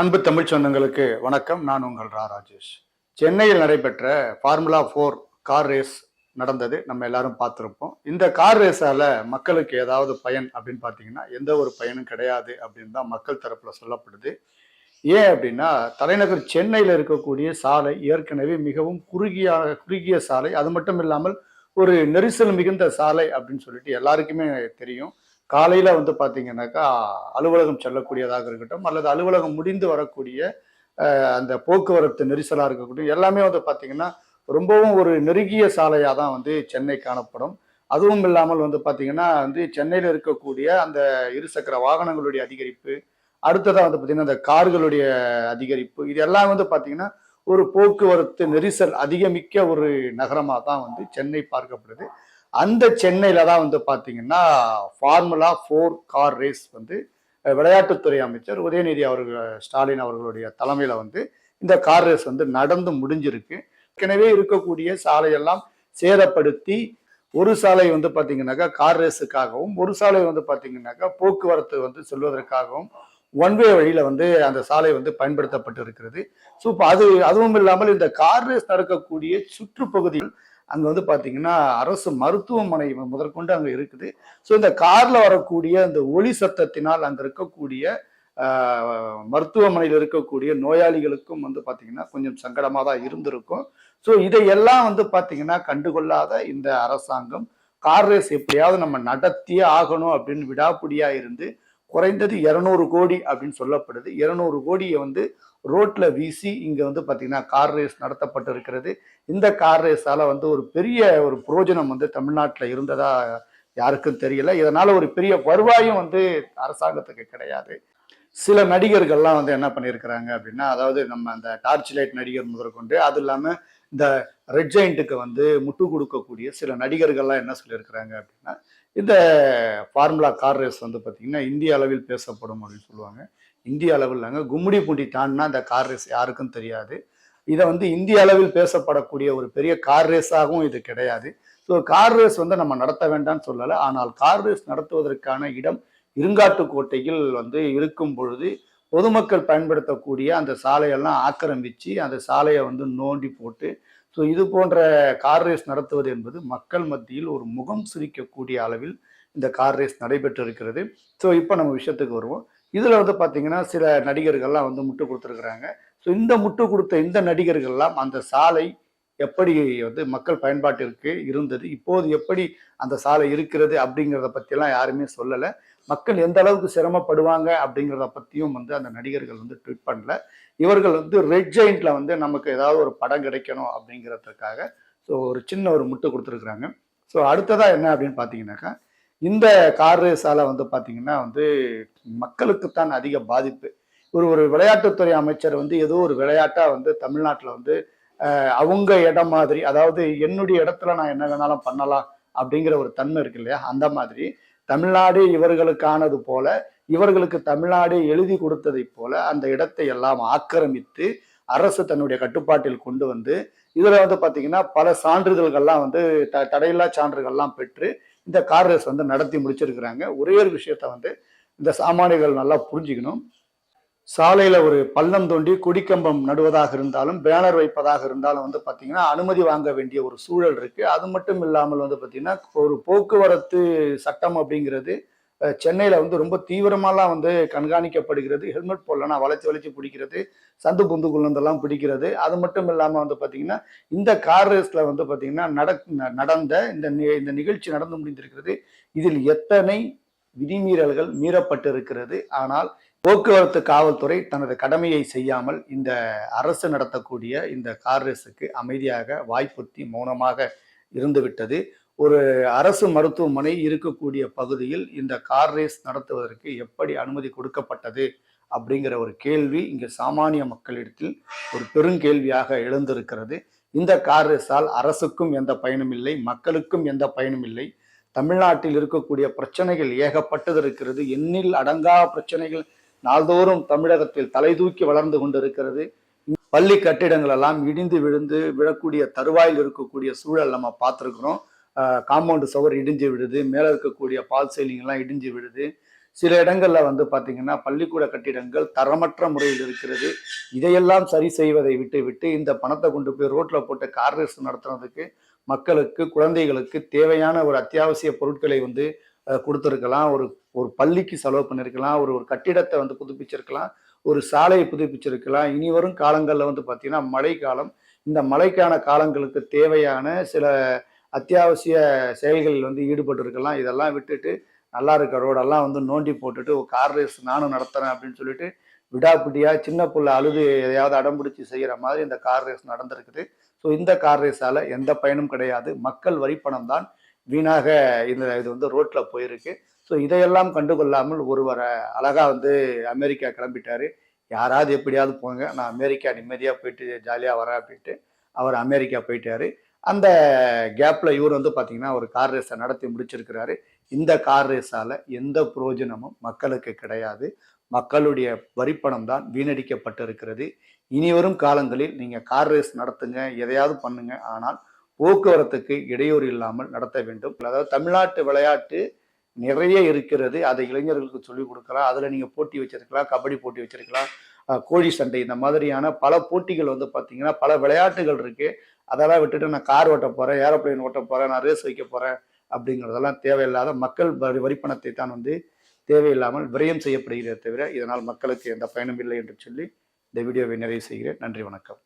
அன்பு தமிழ் சொந்தங்களுக்கு வணக்கம். நான் உங்கள் ரா ராஜேஷ். சென்னையில் நடைபெற்ற ஃபார்முலா ஃபோர் கார் ரேஸ் நடந்தது. நம்ம எல்லாரும் பார்த்துருப்போம். இந்த கார் ரேஸால மக்களுக்கு ஏதாவது பயன் அப்படின்னு பார்த்தீங்கன்னா எந்த ஒரு பயனும் கிடையாது அப்படின்னு தான் மக்கள் தரப்புல சொல்லப்படுது. ஏன் அப்படின்னா தலைநகர் சென்னையில் இருக்கக்கூடிய சாலை ஏற்கனவே மிகவும் குறுகிய குறுகிய சாலை. அது மட்டும் இல்லாமல் ஒரு நெரிசல் மிகுந்த சாலை அப்படின்னு சொல்லிட்டு எல்லாருக்குமே தெரியும். காலையில் வந்து பார்த்தீங்கன்னாக்கா அலுவலகம் செல்லக்கூடியதாக இருக்கட்டும் அல்லது அலுவலகம் முடிந்து வரக்கூடிய அந்த போக்குவரத்து நெரிசலாக இருக்கட்டும் எல்லாமே வந்து பார்த்திங்கன்னா ரொம்பவும் ஒரு நெருங்கிய சாலையாக தான் வந்து சென்னை காணப்படும். அதுவும் இல்லாமல் வந்து பார்த்திங்கன்னா வந்து சென்னையில் இருக்கக்கூடிய அந்த இருசக்கர வாகனங்களுடைய அதிகரிப்பு அடுத்ததாக வந்து பார்த்திங்கன்னா அந்த கார்களுடைய அதிகரிப்பு இது எல்லாம் வந்து பார்த்திங்கன்னா ஒரு போக்குவரத்து நெரிசல் அதிகமிக்க ஒரு நகரமாக தான் வந்து சென்னை பார்க்கப்படுது. அந்த சென்னையில தான் வந்து பாத்தீங்கன்னா ஃபார்முலா ஃபோர் கார் ரேஸ் வந்து விளையாட்டுத்துறை அமைச்சர் உதயநிதி அவர்கள் ஸ்டாலின் அவர்களுடைய தலைமையில வந்து இந்த கார் ரேஸ் வந்து நடந்து முடிஞ்சிருக்கு. ஏற்கனவே இருக்கக்கூடிய சாலையெல்லாம் சேதப்படுத்தி ஒரு சாலை வந்து பார்த்தீங்கன்னாக்கா கார் ரேஸுக்காகவும் ஒரு சாலை வந்து பார்த்தீங்கன்னாக்கா போக்குவரத்து வந்து செல்வதற்காகவும் ஒன் வே வழியில் வந்து அந்த சாலை வந்து பயன்படுத்தப்பட்டு இருக்கிறது ஸோ இப்போ அது அதுவும் இல்லாமல் இந்த கார் ரேஸ் நடக்கக்கூடிய சுற்றுப்பகுதியில் அங்கே வந்து பார்த்தீங்கன்னா அரசு மருத்துவமனை முதற்கொண்டு அங்கே இருக்குது. ஸோ இந்த காரில் வரக்கூடிய அந்த ஒளி சத்தத்தினால் அங்கே இருக்கக்கூடிய மருத்துவமனையில் இருக்கக்கூடிய நோயாளிகளுக்கும் வந்து பார்த்தீங்கன்னா கொஞ்சம் சங்கடமாக தான் இருந்திருக்கும். ஸோ இதையெல்லாம் வந்து பார்த்திங்கன்னா கண்டுகொள்ளாத இந்த அரசாங்கம் கார் ரேஸ் எப்படியாவது நம்ம நடத்தியே ஆகணும் அப்படின்னு விடாப்பிடியாக இருந்து குறைந்தது இரநூறு கோடி அப்படின்னு சொல்லப்படுது. இரநூறு கோடியை வந்து ரோட்ல வீசி இங்க வந்து பாத்தீங்கன்னா கார் ரேஸ் நடத்தப்பட்டு இருக்கிறது இந்த கார் ரேஸால வந்து ஒரு பெரிய ஒரு புரோஜனம் வந்து தமிழ்நாட்டில் இருந்ததா யாருக்கும் தெரியல. இதனால ஒரு பெரிய வருவாயும் வந்து அரசாங்கத்துக்கு கிடையாது. சில நடிகர்கள்லாம் வந்து என்ன பண்ணியிருக்கிறாங்க அப்படின்னா அதாவது நம்ம அந்த டார்ச் லைட் நடிகர் முதற்கொண்டு அது இல்லாம இந்த ரெட் ஜெயிண்ட்டுக்கு வந்து முட்டு கொடுக்கக்கூடிய சில நடிகர்கள்லாம் என்ன சொல்லியிருக்கிறாங்க அப்படின்னா இந்த ஃபார்முலா கார் ரேஸ் வந்து பார்த்தீங்கன்னா இந்திய அளவில் பேசப்படும் அப்படின்னு சொல்லுவாங்க. இந்திய அளவில் இல்லைங்க கும்முடி பூண்டி தாண்டினா இந்த கார் ரேஸ் யாருக்கும் தெரியாது. இதை வந்து இந்திய அளவில் பேசப்படக்கூடிய ஒரு பெரிய கார் ரேஸாகவும் இது கிடையாது. ஸோ கார் ரேஸ் வந்து நம்ம நடத்த வேண்டாம்னு சொல்லலை. ஆனால் கார் ரேஸ் நடத்துவதற்கான இடம் இருங்காட்டுக்கோட்டையில் வந்து இருக்கும் பொழுது பொதுமக்கள் பயன்படுத்தக்கூடிய அந்த சாலையெல்லாம் ஆக்கிரமிச்சு அந்த சாலையை வந்து நோண்டி போட்டு ஸோ இது போன்ற கார் ரேஸ் நடத்துவது என்பது மக்கள் மத்தியில் ஒரு முகம் சிரிக்கக்கூடிய அளவில் இந்த கார் ரேஸ் நடைபெற்று இருக்கிறது ஸோ இப்போ நம்ம விஷயத்துக்கு வருவோம். இதில் வந்து பார்த்தீங்கன்னா சில நடிகர்கள்லாம் வந்து முட்டு கொடுத்துருக்குறாங்க. ஸோ இந்த முட்டு கொடுத்த இந்த நடிகர்கள்லாம் அந்த சாலை எப்படி வந்து மக்கள் பயன்பாட்டிற்கு இருந்தது இப்போது எப்படி அந்த சாலை இருக்கிறது அப்படிங்கிறத பற்றிலாம் யாருமே சொல்லலை. மக்கள் எந்த அளவுக்கு சிரமப்படுவாங்க அப்படிங்கிறத பற்றியும் வந்து அந்த நடிகர்கள் வந்து ட்வீட் பண்ணல. இவர்கள் வந்து ரெட் ஜெயிண்ட்ல வந்து நமக்கு ஏதாவது ஒரு படம் கிடைக்கணும் அப்படிங்கிறதுக்காக ஸோ ஒரு சின்ன ஒரு முட்டு கொடுத்துருக்குறாங்க. ஸோ அடுத்ததாக என்ன அப்படின்னு பார்த்தீங்கன்னாக்கா இந்த கார் ரேஸால வந்து பார்த்தீங்கன்னா வந்து மக்களுக்குத்தான் அதிக பாதிப்பு. ஒரு ஒரு விளையாட்டுத்துறை அமைச்சர் வந்து ஏதோ ஒரு விளையாட்டாக வந்து தமிழ்நாட்டில் வந்து அவங்க இடம் மாதிரி அதாவது என்னுடைய இடத்துல நான் என்ன வேணாலும் பண்ணலாம் அப்படிங்கிற ஒரு தன்மை இருக்கு இல்லையா? அந்த மாதிரி தமிழ்நாடு இவர்களுக்கானது போல இவர்களுக்கு தமிழ்நாடு எழுதி கொடுத்ததை போல அந்த இடத்தை எல்லாம் ஆக்கிரமித்து அரசு தன்னுடைய கட்டுப்பாட்டில் கொண்டு வந்து இதில் வந்து பார்த்தீங்கன்னா பல சான்றிதழ்கள்லாம் வந்து த தடையில்லா சான்றுகள்லாம் பெற்று இந்த கார் ரேஸ் வந்து நடத்தி முடிச்சிருக்கிறாங்க. ஒரே ஒரு விஷயத்த வந்து இந்த சாமானியர்கள் நல்லா புரிஞ்சுக்கணும். சாலையில் ஒரு பள்ளம் தோண்டி கொடிக்கம்பம் நடுவதாக இருந்தாலும் பேனர் வைப்பதாக இருந்தாலும் வந்து பார்த்தீங்கன்னா அனுமதி வாங்க வேண்டிய ஒரு சூழல் இருக்குது அது மட்டும் இல்லாமல் வந்து பார்த்திங்கன்னா ஒரு போக்குவரத்து சட்டம் அப்படிங்கிறது சென்னையில் வந்து ரொம்ப தீவிரமாலாம் வந்து கண்காணிக்கப்படுகிறது. ஹெல்மெட் போடலன்னா வளைச்சி வளைச்சி பிடிக்கிறது. சந்து புந்துக்குள்ளந்தெல்லாம் பிடிக்கிறது. அது மட்டும் இல்லாமல் வந்து பார்த்திங்கன்னா இந்த கார் ரேஸில் வந்து பாத்தீங்கன்னா நடக் நடந்த இந்த இந்த நிகழ்ச்சி நடந்து முடிந்திருக்கிறது. இதில் எத்தனை விதிமீறல்கள் மீறப்பட்டு இருக்கிறது ஆனால் போக்குவரத்து காவல்துறை தனது கடமையை செய்யாமல் இந்த அரசு நடத்தக்கூடிய இந்த கார் ரேஸுக்கு அமைதியாக வாய்ப்புத்தி மௌனமாக இருந்துவிட்டது. ஒரு அரசு மருத்துவமனை இருக்கக்கூடிய பகுதியில் இந்த கார் ரேஸ் நடத்துவதற்கு எப்படி அனுமதி கொடுக்கப்பட்டது அப்படிங்கிற ஒரு கேள்வி இங்கு சாமானிய மக்களிடத்தில் ஒரு பெருங்கேள்வியாக எழுந்திருக்கிறது. இந்த கார் ரேஸால் அரசுக்கும் எந்த பயனும் இல்லை மக்களுக்கும் எந்த பயனும் இல்லை. தமிழ்நாட்டில் இருக்கக்கூடிய பிரச்சனைகள் ஏகப்பட்டது இருக்கிறது எண்ணில் அடங்கா பிரச்சனைகள் நாள்தோறும் தமிழகத்தில் தலை தூக்கி வளர்ந்து கொண்டிருக்கிறது. பள்ளி கட்டிடங்கள் எல்லாம் இடிந்து விழுந்து விழக்கூடிய தருவாயில் இருக்கக்கூடிய சூழல் நம்ம பார்த்துருக்குறோம். காம்பவுண்டு சுவர் இடிஞ்சு விடுது மேலே இருக்கக்கூடிய பால் சைலிங் எல்லாம் இடிஞ்சு விடுது. சில இடங்கள்ல வந்து பார்த்தீங்கன்னா பள்ளிக்கூட கட்டிடங்கள் தரமற்ற முறையில் இருக்கிறது. இதையெல்லாம் சரி செய்வதை விட்டு விட்டு இந்த பணத்தை கொண்டு போய் ரோட்ல போட்டு கார் ரேஸ் நடத்துறதுக்கு மக்களுக்கு குழந்தைகளுக்கு தேவையான ஒரு அத்தியாவசிய பொருட்களை வந்து கொடுத்துருக்கலாம். ஒரு ஒரு பள்ளிக்கு செலவு பண்ணிருக்கலாம். ஒரு ஒரு கட்டிடத்தை வந்து புதுப்பிச்சிருக்கலாம். ஒரு சாலையை புதுப்பிச்சிருக்கலாம். இனி வரும் காலங்களில் வந்து பார்த்தீங்கன்னா மழைக்காலம். இந்த மழைக்கான காலங்களுக்கு தேவையான சில அத்தியாவசிய செயல்களில் வந்து ஈடுபட்டு இருக்கலாம் இதெல்லாம் விட்டுட்டு நல்லா இருக்க ரோடெல்லாம் வந்து நோண்டி போட்டுட்டு ஒரு கார் ரேஸ் நானும் நடத்துறேன் அப்படின்னு சொல்லிட்டு விடாப்பிடியா சின்ன புள்ள அழுது எதையாவது அடம்பிடிச்சு செய்கிற மாதிரி இந்த கார் ரேஸ் நடந்திருக்குது. ஸோ இந்த கார் ரேஸால எந்த பயனும் கிடையாது. மக்கள் வரி பணம் தான் வீணாக இந்த இது வந்து ரோட்ல போயிருக்கு. ஸோ இதையெல்லாம் கண்டுகொள்ளாமல் ஒருவர் அழகா வந்து அமெரிக்கா கிளம்பிட்டார். யாராவது எப்படியாவது போங்க. நான் அமெரிக்கா நிம்மதியாக போயிட்டு ஜாலியாக வரேன் அப்படின்ட்டு அவர் அமெரிக்கா போயிட்டாரு. அந்த கேப்பில் இவர் வந்து பார்த்தீங்கன்னா ஒரு கார் ரேஸை நடத்தி முடிச்சிருக்கிறாரு. இந்த கார் ரேஸால் எந்த பிரயோஜனமும் மக்களுக்கு கிடையாது. மக்களுடைய வரிப்பணம் தான் வீணடிக்கப்பட்டிருக்கிறது. இனி வரும் காலங்களில் நீங்கள் கார் ரேஸ் நடத்துங்க எதையாவது பண்ணுங்க. ஆனால் போக்குவரத்துக்கு இடையூறு இல்லாமல் நடத்த வேண்டும். அதாவது தமிழ்நாட்டு விளையாட்டு நிறைய இருக்கிறது. அதை இளைஞர்களுக்கு சொல்லிக் கொடுக்கலாம். அதில் நீங்கள் போட்டி வச்சிருக்கலாம் கபடி போட்டி வச்சிருக்கலாம். கோழி சண்டை இந்த மாதிரியான பல போட்டிகள் வந்து பார்த்தீங்கன்னா பல விளையாட்டுகள் இருக்குது அதெல்லாம் விட்டுட்டு நான் கார் ஓட்ட போகிறேன் ஏரோப்ளேன் ஓட்ட போகிறேன் நான் ரேஸ் வைக்க போகிறேன் அப்படிங்கிறதெல்லாம் தேவையில்லாத மக்கள் வரி வரிப்பணத்தை தான் வந்து தேவையில்லாமல் விரயம் செய்யப்படுகிறதே தவிர இதனால் மக்களுக்கு எந்த பயனும் இல்லை என்று சொல்லி இந்த வீடியோவை நிறைவு செய்கிறேன். நன்றி வணக்கம்.